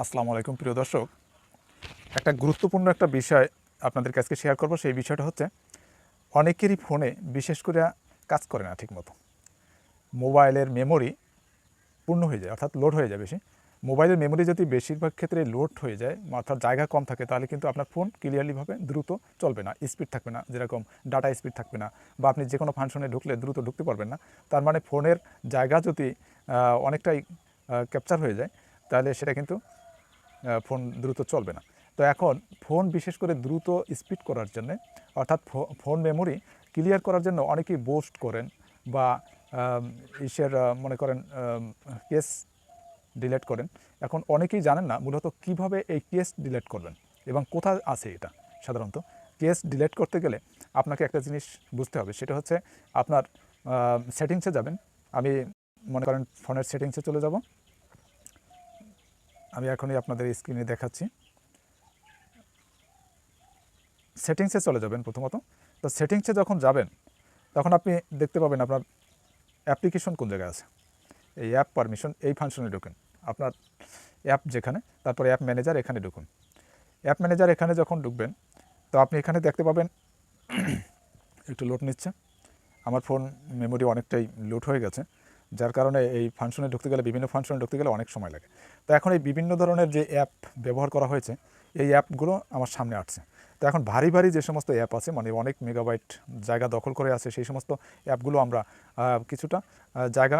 আসসালামু আলাইকুম, প্রিয় দর্শক। একটা গুরুত্বপূর্ণ একটা বিষয় আপনাদের কাছে শেয়ার করব, সেই বিষয়টা হচ্ছে অনেকেরই ফোনে বিশেষ করে কাজ করে না ঠিকমতো। মোবাইলের মেমোরি পূর্ণ হয়ে যায়, অর্থাৎ লোড হয়ে যায় বেশি। মোবাইলের মেমোরি যদি বেশিরভাগ ক্ষেত্রে লোড হয়ে যায়, অর্থাৎ জায়গা কম থাকে, তাহলে কিন্তু আপনার ফোন ক্লিয়ারলিভাবে দ্রুত চলবে না স্পিড থাকবে না, যেরকম ডাটা স্পিড থাকবে না, বা আপনি যে কোনো ফাংশনে ঢুকলে দ্রুত ঢুকতে পারবেন না। তার মানে ফোনের জায়গা যদি অনেকটাই ক্যাপচার হয়ে যায়, তাহলে সেটা কিন্তু ফোন দ্রুত চলবে না। তো এখন ফোন বিশেষ করে দ্রুত স্পিড করার জন্য, অর্থাৎ ফোন মেমোরি ক্লিয়ার করার জন্য অনেকেই বোস্ট করেন বা ইসের মনে করেন কেস ডিলেট করেন। এখন অনেকেই জানেন না মূলত কীভাবে এই কেস ডিলেট করবেন এবং কোথায় আছে এটা সাধারণত। কেস ডিলেট করতে গেলে আপনাকে একটা জিনিস বুঝতে হবে, সেটা হচ্ছে আপনার সেটিংসে যাবেন। আমি মনে করেন ফোনের সেটিংসে চলে যাব। আমি এখনই আপনাদের স্ক্রিনে দেখাচ্ছি। সেটিংসে চলে যাবেন প্রথমত। তো সেটিংসে যখন যাবেন, তখন আপনি দেখতে পাবেন আপনার অ্যাপ্লিকেশন কোন জায়গায় আছে। এই অ্যাপ পারমিশন এই ফাংশনে ঢুকেন। আপনার অ্যাপ যেখানে, তারপরে অ্যাপ ম্যানেজার এখানে ঢুকুন। অ্যাপ ম্যানেজার এখানে যখন ঢুকবেন, তো আপনি এখানে দেখতে পাবেন, একটু লোড নিচ্ছে। আমার ফোন মেমোরি অনেকটাই লোড হয়ে গেছে। যার কারণে এই ফাংশনে ঢুকতে গেলে, বিভিন্ন ফাংশনে ঢুকতে গেলে অনেক সময় লাগে। তো এখন এই বিভিন্ন ধরনের যে অ্যাপ ব্যবহার করা হয়েছে, এই অ্যাপগুলো আমার সামনে আসছে। তো এখন ভারী ভারী যে সমস্ত অ্যাপ আছে মানে অনেক মেগাবাইট জায়গা দখল করে আছে, সেই সমস্ত অ্যাপগুলো আমরা কিছুটা জায়গা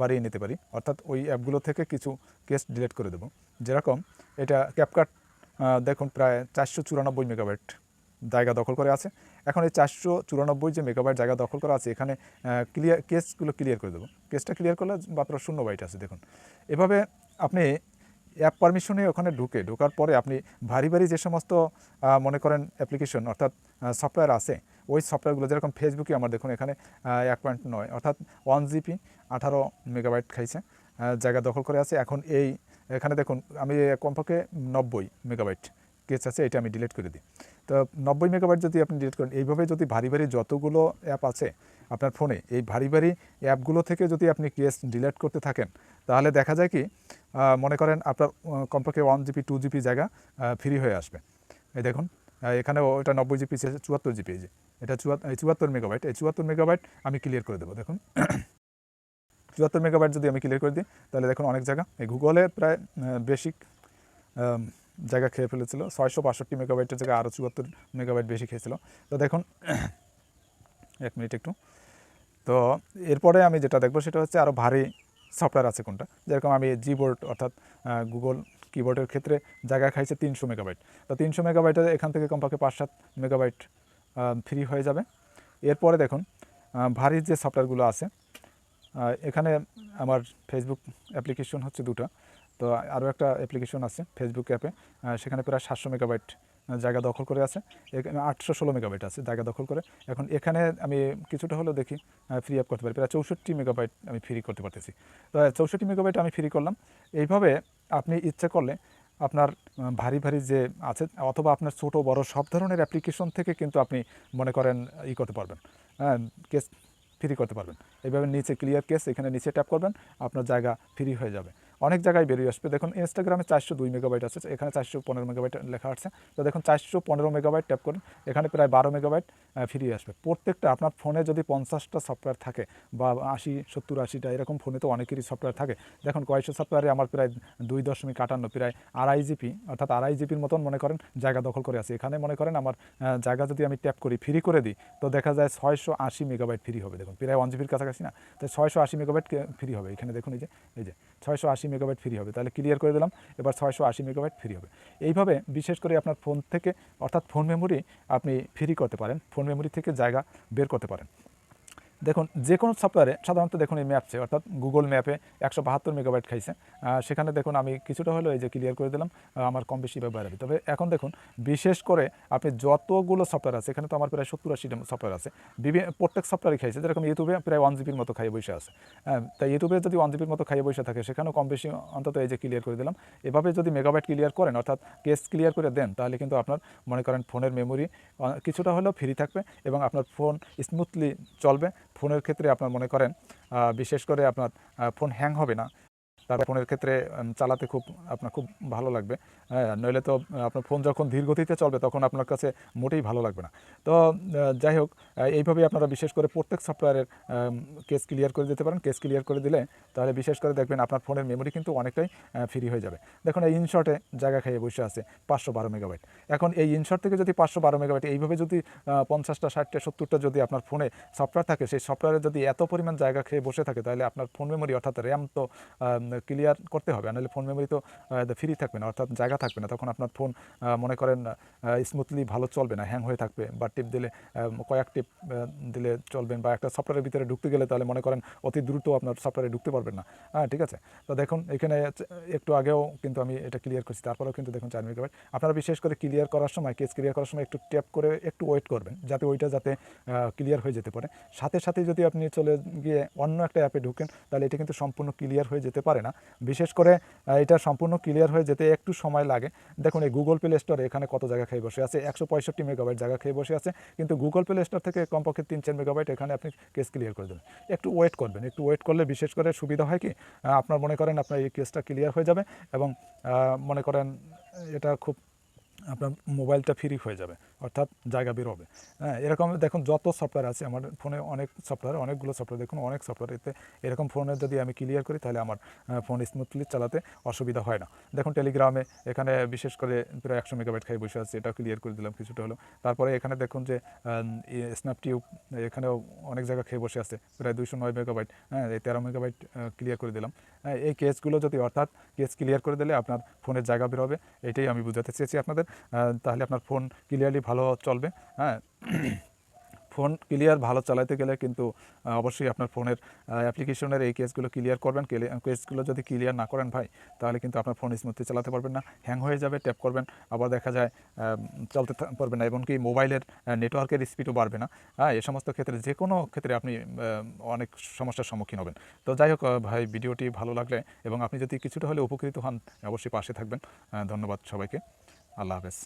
বাড়িয়ে নিতে পারি। অর্থাৎ ওই অ্যাপগুলো থেকে কিছু কেস ডিলিট করে দেবো। যেরকম এটা ক্যাপকাট দেখুন, প্রায় চারশো চুরানব্বই মেগাবাইট জায়গা দখল করে আছে। এখন এই চারশো চুরানব্বই যে মেগাবাইট জায়গা দখল করা আছে, এখানে ক্লিয়ার কেসগুলো ক্লিয়ার করে দেবো। কেসটা ক্লিয়ার করলে মাত্র শূন্য বাইট আছে, দেখুন। এভাবে আপনি অ্যাপ পারমিশনে ওখানে ঢুকে, ঢোকার পরে আপনি ভারী ভারী যে সমস্ত মনে করেন অ্যাপ্লিকেশন অর্থাৎ সফটওয়্যার আছে, ওই সফটওয়্যারগুলো যেরকম ফেসবুকে আমার দেখুন এখানে এক পয়েন্ট নয়, অর্থাৎ ওয়ান জিপি আঠারো মেগাবাইট খাইছে জায়গা দখল করে আছে। এখন এই, এখানে দেখুন, আমি কমপক্ষে নব্বই মেগাবাইট কেস আছে, এটা আমি ডিলিট করে দিই। তো নব্বই মেগাবাইট যদি আপনি ডিলিট করেন, এইভাবে যদি ভারী ভারী যতগুলো অ্যাপ আছে আপনার ফোনে এই ভারী ভারী অ্যাপগুলো থেকে যদি আপনি কেস ডিলিট করতে থাকেন, তাহলে দেখা যায় কি মনে করেন আপনার কমপক্ষে ওয়ান জিবি টু জিবি জায়গা ফ্রি হয়ে আসবে। এই দেখুন এখানে ওটা নব্বই জিবি চুয়াত্তর জিবি এই যে, এটা চুয়াত্তর মেগাবাইট এই চুয়াত্তর মেগাবাইট আমি ক্লিয়ার করে দেবো, দেখুন। চুয়াত্তর মেগাবাইট যদি আমি ক্লিয়ার করে দিই, তাহলে দেখুন অনেক জায়গা, এই গুগলে প্রায় বেসিক জায়গা খেয়ে ফেলেছিল। ছয়শো বাষট্টি মেগাবাইটের জায়গায় আরও চুয়াত্তর মেগাবাইট বেশি খেয়েছিল। তো দেখুন, এক মিনিট একটু। তো এরপরে আমি যেটা দেখব সেটা হচ্ছে আরও ভারী সফটওয়্যার আছে কোনটা। যেরকম আমি জিবোর্ড অর্থাৎ গুগল কিবোর্ডের ক্ষেত্রে জায়গা খাইছে তিনশো মেগাবাইট। তো তিনশো মেগাবাইটে এখান থেকে কমপক্ষে পাঁচ সাত মেগাবাইট ফ্রি হয়ে যাবে। এরপরে দেখুন ভারী যে সফটওয়্যারগুলো আছে এখানে আমার ফেসবুক অ্যাপ্লিকেশন হচ্ছে দুটো। তো আরও একটা অ্যাপ্লিকেশন আছে ফেসবুক অ্যাপে সেখানে প্রায় সাতশো মেগাবাইট জায়গা দখল করে আছে। আটশো ষোলো মেগাবাইট আছে জায়গা দখল করে। এখন এখানে আমি কিছুটা হলেও দেখি ফ্রি আপ করতে পারি। প্রায় চৌষট্টি মেগাবাইট আমি ফ্রি করতে পারতেছি। তো চৌষট্টি মেগাবাইট আমি ফ্রি করলাম। এইভাবে আপনি ইচ্ছে করলে আপনার ভারী ভারী যে আছে অথবা আপনার ছোট, বড় সব ধরনের অ্যাপ্লিকেশন থেকে কিন্তু আপনি মনে করেন ই করতে পারবেন। হ্যাঁ কেস ফ্রি করতে পারবেন। এইভাবে নিচে ক্লিয়ার কেস এখানে নিচে ট্যাপ করবেন। আপনার জায়গা ফ্রি হয়ে যাবে। অনেক জায়গায় বেরিয়ে আসবে। দেখুন ইনস্টাগ্রামে চারশো দুই মেগাবাইট আছে, এখানে চারশো পনেরো মেগাবাইট লেখা আছে। তো দেখুন, চারশো পনেরো মেগাবাইট ট্যাপ করুন, এখানে প্রায় বারো মেগাবাইট ফ্রি আসবে। প্রত্যেকটা আপনার ফোনে যদি পঞ্চাশটা সফটওয়্যার থাকে বা আশি, সত্তর, আশিটা, এরকম ফোনে তো অনেকেরই সফটওয়্যার থাকে। দেখুন কয়েকশো সফটওয়্যারে আমার প্রায় দুই দশমিক আটান্ন, প্রায় আড়াই জিপি অর্থাৎ আড়াই জিপির মতন মনে করেন জায়গা দখল করে আছে। এখানে মনে করেন আমার জায়গা যদি আমি ট্যাপ করি ফ্রি করে দিই, তো দেখা যায় ছয়শো আশি মেগাবাইট ফ্রি হবে। দেখুন, প্রায় ওয়ান জিবির কাছাকাছি না, তাই ছয়শো আশি মেগাবাইট ফ্রি হবে। এখানে দেখুন, এই যে এই যে ছয়শো আশি মেগাবাইট ফ্রি হবে। তাহলে ক্লিয়ার করে দিলাম, এবার ছয়শো আশি মেগাবাইট ফ্রি হবে। এইভাবে বিশেষ করে আপনার ফোন থেকে, অর্থাৎ ফোন মেমোরি আপনি ফ্রি করতে পারেন। ফোন মেমোরি থেকে জায়গা বের করতে পারেন। দেখুন যে কোনো সফটওয়্যারে সাধারণত দেখুন এই ম্যাপসে অর্থাৎ গুগল ম্যাপে একশো বাহাত্তর মেগাবাইট খাইছে। সেখানে দেখুন আমি কিছুটা হলেও এই যে ক্লিয়ার করে দিলাম আমার কম বেশি ব্যবহার হবে। তবে এখন দেখুন, বিশেষ করে আপনি যতগুলো সফটওয়্যার আছে, এখানে তো আমার প্রায় সত্তর আশিটা সফটওয়্যার আছে। বিভিন্ন প্রত্যেক সফটওয়্যারই খাইছে, যেরকম ইউটিউবে প্রায় ওয়ান জিবির মতো খাইয়ে বসে আছে। তাই ইউটিউবে যদি ওয়ান জিবির মতো খাইয়ে বসে থাকে, সেখানেও কম বেশি অন্তত এই যে ক্লিয়ার করে দিলাম। এভাবে যদি মেগাবাইট ক্লিয়ার করেন, অর্থাৎ কেস ক্লিয়ার করে দেন, তাহলে কিন্তু আপনার, মনে করেন ফোনের মেমোরি কিছুটা হলেও ফ্রি থাকবে এবং আপনার ফোন স্মুথলি চলবে। ফোনের ক্ষেত্রে আপনার মনে করেন বিশেষ করে আপনার ফোন হ্যাং হবে না। তার ফোনের ক্ষেত্রে চালাতে খুব, আপনার খুব ভালো লাগবে। হ্যাঁ নইলে তো আপনার ফোন যখন ধীর গতিতে চলবে তখন আপনার কাছে মোটেই ভালো লাগবে না। তো যাই হোক এইভাবেই আপনারা বিশেষ করে প্রত্যেক সফটওয়্যারের কেস ক্লিয়ার করে দিতে পারেন। কেস ক্লিয়ার করে দিলে তাহলে বিশেষ করে দেখবেন আপনার ফোনের মেমোরি কিন্তু অনেকটাই ফ্রি হয়ে যাবে। দেখুন, এই ইনশর্টে জায়গা খেয়ে বসে আছে পাঁচশো বারো মেগাবাইট এখন এই ইনশর্ট থেকে যদি পাঁচশো বারো মেগাবাইট এইভাবে যদি পঞ্চাশটা, ষাটটা, সত্তরটা যদি আপনার ফোনে সফটওয়্যার থাকে, সেই সফটওয়্যারে যদি এত পরিমাণ জায়গা খেয়ে বসে থাকে, তাহলে আপনার ফোন মেমোরি অর্থাৎ র্যাম তো ক্লিয়ার করতে হবে। নাহলে ফোন মেমোরি তো ফ্রি থাকবে না, অর্থাৎ জায়গা থাকবে না। তখন আপনার ফোন মনে করেন স্মুথলি ভালো চলবে না হ্যাং হয়ে থাকবে বা টিপ দিলে কয়েক টিপ দিলে চলবেন বা একটা সফটওয়্যারের ভিতরে ঢুকতে গেলে তাহলে মনে করেন অতি দ্রুত আপনার সফটওয়্যারে ঢুকতে পারবেন না। হ্যাঁ ঠিক আছে? তো দেখুন, এখানে একটু আগেও কিন্তু আমি এটা ক্লিয়ার করছি, তারপরেও কিন্তু দেখুন চার মেগাবাইট আপনারা বিশেষ করে ক্লিয়ার করার সময় কেস ক্লিয়ার করার সময় একটু ট্যাপ করে একটু ওয়েট করবেন, যাতে ওইটা যাতে ক্লিয়ার হয়ে যেতে পারে। সাথে সাথে যদি আপনি চলে গিয়ে অন্য একটা অ্যাপে ঢুকেন, তাহলে এটা কিন্তু সম্পূর্ণ ক্লিয়ার হয়ে যেতে পারে না। বিশেষ করে এটা সম্পূর্ণ ক্লিয়ার হয়ে যেতে একটু সময় লাগে। দেখুন, এই গুগল প্লে স্টোরে এখানে কত জায়গা খেয়ে বসে আছে? একশো পঁয়ষট্টি মেগাবাইট জায়গা খেয়ে বসে আছে। কিন্তু গুগল প্লে স্টোর থেকে কমপক্ষে তিন চার মেগাবাইট এখানে আপনি কেস ক্লিয়ার করে দেবেন। একটু ওয়েট করবেন। একটু ওয়েট করলে বিশেষ করে সুবিধা হয় কি? আপনার মনে করেন আপনার এই কেসটা ক্লিয়ার হয়ে যাবে এবং মনে করেন এটা খুব আপনার মোবাইলটা ফ্রি হয়ে যাবে। অর্থাৎ জায়গা বের হবে। হ্যাঁ এরকম দেখুন যত সফটওয়্যার আছে, আমার ফোনে অনেক সফটওয়্যার অনেকগুলো সফটওয়্যার দেখুন অনেক সফটওয়্যার এতে এরকম ফোনে যদি আমি ক্লিয়ার করি, তাহলে আমার ফোন স্মুথলি চালাতে অসুবিধা হয় না। দেখুন টেলিগ্রামে এখানে বিশেষ করে প্রায় একশো মেগাবাইট খাই বসে আছে, এটাও ক্লিয়ার করে দিলাম কিছুটা হলো তারপরে এখানে দেখুন যে স্ন্যাপটিউব এখানেও অনেক জায়গা খেয়ে বসে আছে, প্রায় দুইশো নয় মেগাবাইট হ্যাঁ এই তেরো মেগাবাইট ক্লিয়ার করে দিলাম। হ্যাঁ এই কেসগুলো যদি অর্থাৎ কেস ক্লিয়ার করে দিলে আপনার ফোনের জায়গা বের হবে, এটাই আমি বুঝাতে চেয়েছি আপনাদের। তাহলে আপনার ফোন ক্লিয়ারলি ভালো চলবে হ্যাঁ? ফোন ক্লিয়ার ভালো চালাতে গেলে কিন্তু অবশ্যই আপনার ফোনের অ্যাপ্লিকেশনের এই কেসগুলো ক্লিয়ার করবেন। কেসগুলো যদি ক্লিয়ার না করেন ভাই, তাহলে কিন্তু আপনার ফোন স্মুথলি চালাতে পারবেন না, হ্যাং হয়ে যাবে, ট্যাপ করবেন, আবার দেখা যায় চলতে পারবেন না, এমনকি মোবাইলের নেটওয়ার্কের স্পিডও বাড়বে না। হ্যাঁ এ সমস্ত ক্ষেত্রে যে কোনো ক্ষেত্রে আপনি অনেক সমস্যার সম্মুখীন হবেন। তো যাই হোক ভাই, ভিডিওটি ভালো লাগলে এবং আপনি যদি কিছুটা হলে উপকৃত হন, অবশ্যই পাশে থাকবেন। ধন্যবাদ সবাইকে। আল্লাহ হাফেজ।